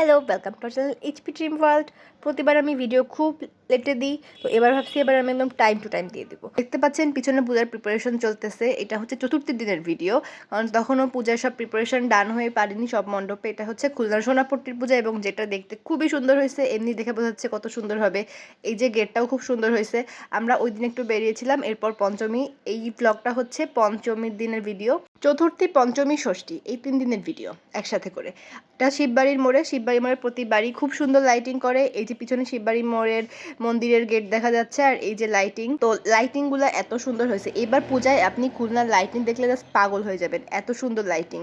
Hello welcome to channel HP dream world প্রতিবার আমি video খুব লেটে দিই, তো এবার ভাবছি এবার আমি একদম টাইম টু টাইম দিয়ে দিব। দেখতে পাচ্ছেন, পিছনে পূজার প্রিপারেশন চলতেছে। এটা হচ্ছে চতুর্থ দিনের ভিডিও কারণ তখনও পূজার সব প্রিপারেশন ডান হয়ে পারেনি সব মণ্ডপে। এটা হচ্ছে খুলনার সোনাপট্টির পূজা এবং যেটা দেখতে খুবই সুন্দর হয়েছে, এমনি দেখে বোঝা যাচ্ছে কত সুন্দর হবে। এই যে গেটটাও খুব সুন্দর হয়েছে। আমরা ওই দিন একটু বেরিয়েছিলাম, এরপর পঞ্চমী। এই ব্লগটা হচ্ছে পঞ্চমীর দিনের ভিডিও চতুর্থী, পঞ্চমী, ষষ্ঠী, এই তিন দিনের ভিডিও একসাথে করে। এটা শিববাড়ির মোড়ে, শিববাড়ি মোড়ের প্রতি বাড়ি খুব সুন্দর লাইটিং করে। এই যে পিছনে শিববাড়ি মোড়ের মন্দিরের গেট দেখা যাচ্ছে আর এই যে লাইটিং তো লাইটিংগুলো এত সুন্দর হয়েছে। এবার পূজায় আপনি খুলনার লাইটিং দেখলে জাস্ট পাগল হয়ে যাবেন, এত সুন্দর লাইটিং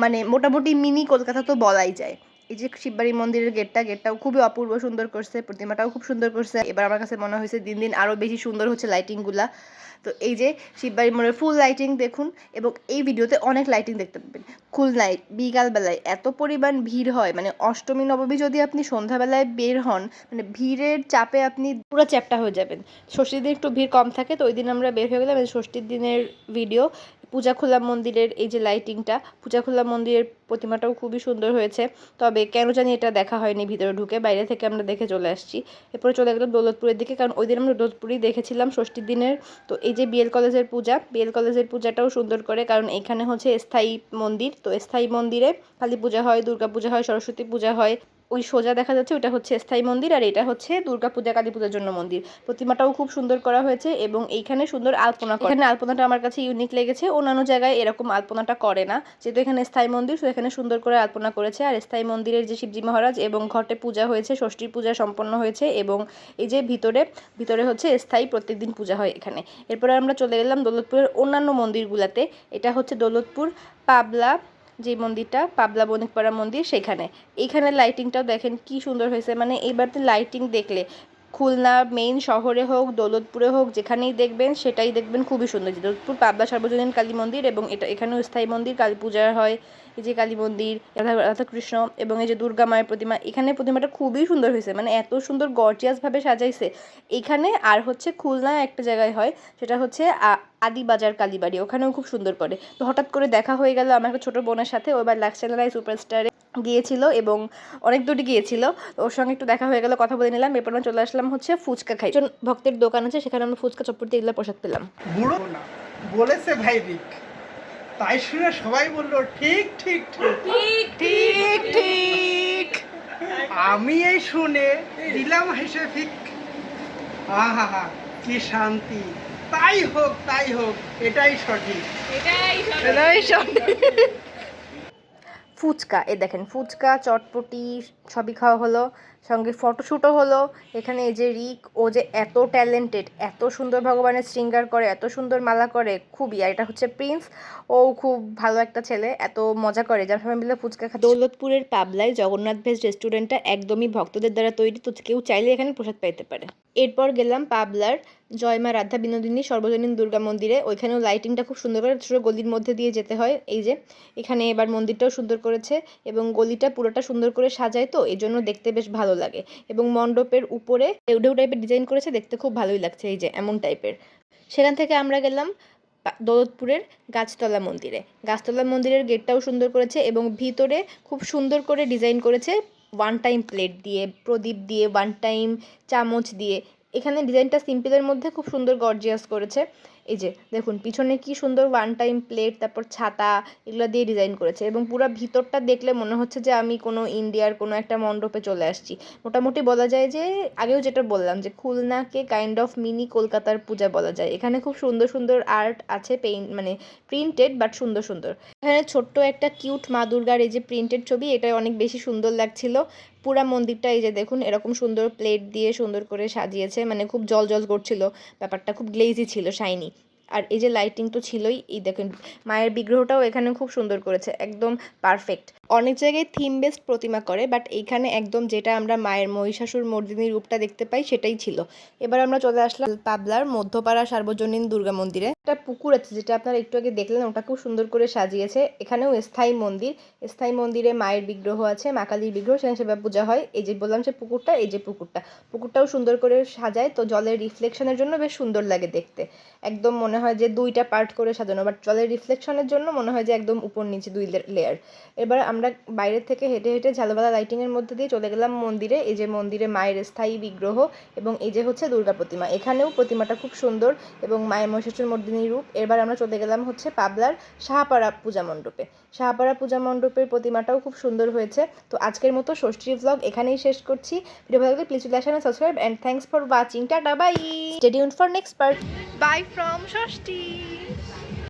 মানে মোটামুটি মিনি কলকাতা তো বলাই যায়। এই যে শিববাড়ি মন্দিরের গেটটা গেটটাও খুবই অপূর্ব সুন্দর করছে, প্রতিমাটাও খুব সুন্দর করছে। এবার আমার কাছে মনে হয়েছে দিন দিন আরও বেশি সুন্দর হচ্ছে লাইটিংগুলা তো এই যে শিববাড়ি মোড়ের ফুল লাইটিং দেখুন, এবং এই ভিডিওতে অনেক লাইটিং দেখতে পাবেন। খুলনায় বিকালবেলায় এত পরিমাণ ভিড় হয় মানে অষ্টমী, নবমী যদি আপনি সন্ধ্যাবেলায় বের হন মানে ভিড়ের চাপে আপনি পুরো চ্যাপটা হয়ে যাবেন। ষষ্ঠীর দিন একটু ভিড় কম থাকে, তো ওই দিন আমরা বের হয়ে গেলাম। ষষ্ঠীর দিনের ভিডিও পূজাখোলা মন্দিরের এই যে লাইটিংটা পূজাখোলা মন্দিরের প্রতিমাটাও খুবই সুন্দর হয়েছে। তবে কেন জানি এটা দেখা হয়নি ভিতরে ঢুকে, বাইরে থেকে আমরা দেখে চলে আসছি। এরপরে চলে গেলাম দৌলতপুরের দিকে, কারণ ওই দিন আমরা দৌলতপুরেই দেখেছিলাম ষষ্ঠীর দিনের। তো এই যে বিএল কলেজের পূজা বিএল কলেজের পূজাটাও সুন্দর করে, কারণ এখানে হচ্ছে স্থায়ী মন্দির। তো স্থায়ী মন্দিরে কালী পূজা হয়, দুর্গা পূজা হয়, সরস্বতী পূজা হয়। ওই সোজা দেখা যাচ্ছে ওটা হচ্ছে স্থায়ী মন্দির আর এটা হচ্ছে দুর্গা পূজা, কালী পূজার জন্য মন্দির। প্রতিমাটাও খুব সুন্দর করা হয়েছে এবং এইখানে সুন্দর আলপনা করে। এখানে আলপনাটা আমার কাছে ইউনিক লেগেছে। অন্যান্য জায়গায় এরকম আলপনাটা করে না। যেহেতু এখানে স্থায়ী মন্দির, তো এখানে সুন্দর করে আলপনা করেছে। আর স্থায়ী মন্দিরের যে শিবজি মহারাজ এবং ঘটে পূজা হয়েছে, ষষ্ঠীর পূজা সম্পন্ন হয়েছে এবং এই যে ভিতরে ভিতরে হচ্ছে স্থায়ী প্রত্যেকদিন পূজা হয় এখানে। এরপরে আমরা চলে গেলাম দৌলতপুরের অন্যান্য মন্দিরগুলোতে। এটা হচ্ছে দৌলতপুর, পাবলা যে মন্দিরটা, পাবলা বণিকপাড়া মন্দির সেখানে। এইখানে লাইটিংটাও দেখেন কি সুন্দর হয়েছে। মানে এইবারতে লাইটিং দেখলে, খুলনা মেইন শহরে হোক, দৌলতপুরে হোক, যেখানেই দেখবেন সেটাই দেখবেন খুবই সুন্দর। দৌলতপুর পাবলা সর্বজনীন কালী মন্দির এবং এটা এখানেও স্থায়ী মন্দির, কালী পূজা হয়। এই যে কালী মন্দির, রাধা, রাধাকৃষ্ণ এবং এই যে দুর্গা মায়ের প্রতিমা, এখানে প্রতিমাটা খুবই সুন্দর হয়েছে। মানে এত সুন্দর গর্জিয়াসভাবে সাজাইছে। এখানে আর হচ্ছে খুলনায় একটা জায়গায় হয়, সেটা হচ্ছে আদিবাজার কালীবাড়ি। ওখানেও খুব সুন্দর করে। তো হঠাৎ করে দেখা হয়ে গেল আমার একটা ছোটো বোনের সাথে। ও এবার লাক্স চ্যানেলাই সুপারস্টারে গিয়েছিল এবং অনেক দূরে গিয়েছিল। ওর সঙ্গে একটু দেখা হয়ে গেল, কথা বলে নিলাম। এরপর আমরা চলে আসলাম হচ্ছে ফুচকা খাই। ভক্তের দোকান আছে, সেখানে আমরা ফুচকা চপ্পড়ি এগুলো প্রসাদ পেলাম। বলেছে ভাই তাই শুনে সবাই বলল ঠিক ঠিক ঠিক। ঠিক ঠিক আমি এই শুনে দিলাম হেসে ফিক। আহা হা কি শান্তি। তাই হোক তাই হোক এটাই সঠিক। ফুচকা এ দেখেন ফুচকা চটপটি সবই খাওয়া হলো, সঙ্গে ফটোশ্যুটও হলো। এখানে এই যে রিক, ও যে এত ট্যালেন্টেড এত সুন্দর ভগবানের শৃঙ্গার করে, এত সুন্দর মালা করে খুবই আর এটা হচ্ছে প্রিন্স ও খুব ভালো একটা ছেলে, এত মজা করে, যার সবাই মিলে ফুচকা খাচ্ছে। দৌলতপুরের পাবলায় জগন্নাথ ভেজ রেস্টুরেন্টটা একদমই ভক্তদের দ্বারা তৈরি, তো কেউ চাইলে এখানে প্রসাদ পাইতে পারে। এরপর গেলাম পাবলার জয়মা রাধা বিনোদিনী সর্বজনীন দুর্গা মন্দিরে। ওইখানেও লাইটিংটা খুব সুন্দর করে, ছোটো গলির মধ্যে দিয়ে যেতে হয়। এই যে, এখানে এবার মন্দিরটাও সুন্দর করেছে, এবং গলিটা পুরোটা সুন্দর করে সাজায় তো এই জন্য দেখতে বেশ ভালো লাগে। এবং মণ্ডপের উপরে ঢেউ টাইপের ডিজাইন করেছে, দেখতে খুব ভালোই লাগছে এই যে এমন টাইপের সেখান থেকে আমরা গেলাম দৌলতপুরের গাছতলা মন্দিরে। গাছতলা মন্দিরের গেটটাও সুন্দর করেছে এবং ভিতরে খুব সুন্দর করে ডিজাইন করেছে ওয়ান টাইম প্লেট দিয়ে, প্রদীপ দিয়ে ওয়ান টাইম চামচ দিয়ে। এখানে ডিজাইনটা সিম্পলের মধ্যে খুব সুন্দর গর্জিয়াস করেছে। এই যে, দেখুন, পিছনে কি সুন্দর ওয়ান টাইম প্লেট তারপর ছাতা, এগুলো দিয়ে ডিজাইন করেছে এবং পুরো ভিতরটা দেখলে মনে হচ্ছে যে আমি কোনো ইন্ডিয়ার কোনো একটা মণ্ডপে চলে আসছি। মোটামুটি বলা যায় যে, আগেও যেটা বললাম যে, খুলনাকে কাইন্ড অফ মিনি কলকাতার পূজা বলা যায়। এখানে খুব সুন্দর সুন্দর আর্ট আছে পেইন্ট মানে প্রিন্টেড বাট সুন্দর সুন্দর। এখানে ছোট্ট একটা কিউট মা দুর্গার এই যে প্রিন্টেড ছবি, এটা অনেক বেশি সুন্দর লাগছিল। পুরা মন্দিরটা এই যে দেখুন, এরকম সুন্দর প্লেট দিয়ে সুন্দর করে সাজিয়েছে মানে খুব জল জল করছিল। ব্যাপারটা খুব গ্লেজি ছিল শাইনি আর এই যে লাইটিং তো ছিলই, এই দেখেন, মায়ের বিগ্রহটাও এখানে খুব সুন্দর করেছে, একদম পারফেক্ট অনেক জায়গায় থিম বেসড প্রতিমা করে বাট এইখানে একদম যেটা আমরা মায়ের মহিষাসুর মর্দিনী রূপটা দেখতে পাই সেটাই ছিল। এবার আমরা চলে আসলাম পাবলার মধ্যপাড়া সার্বজনীন দুর্গা মন্দিরে। একটা পুকুর আছে যেটা আপনারা একটু আগে দেখলেন, ওটা খুব সুন্দর করে সাজিয়েছে। এখানেও স্থায়ী মন্দির। স্থায়ী মন্দিরে মায়ের বিগ্রহ আছে, মা কালীর বিগ্রহ, সেখানে সেভাবে পূজা হয়। এই যে বললাম যে পুকুরটা, এই যে পুকুরটা। পুকুরটাও সুন্দর করে সাজায়, তো জলের রিফ্লেকশনের জন্য বেশ সুন্দর লাগে দেখতে। একদম মনে হয় যে দুইটা পার্ট করে সাজানো বাট জলের রিফ্লেকশনের জন্য মনে হয় যে একদম উপর নিচে দুই লেয়ার এবার আমরা বাইরে থেকে হেঁটে হেঁটে ঝালবালা লাইটিংয়ের মধ্যে দিয়ে চলে গেলাম মন্দিরে। এই যে মন্দিরে মায়ের স্থায়ী বিগ্রহ এবং এই যে হচ্ছে দুর্গা প্রতিমা। এখানেও প্রতিমাটা খুব সুন্দর এবং মায়ের মহিষাসুর মর্দিনী রূপ। এবার আমরা চলে গেলাম হচ্ছে পাবলার শাহপাড়া পূজা মণ্ডপে। শাহপাড়া পূজা মণ্ডপের প্রতিমাটাও খুব সুন্দর হয়েছে। তো আজকের মতো ষষ্ঠী ভ্লগ এখানেই শেষ করছি। ভিডিও ভালো লাগলে প্লিজ চলে subscribe and thanks for watching tata bye stay tuned for next part bye from Shashthi.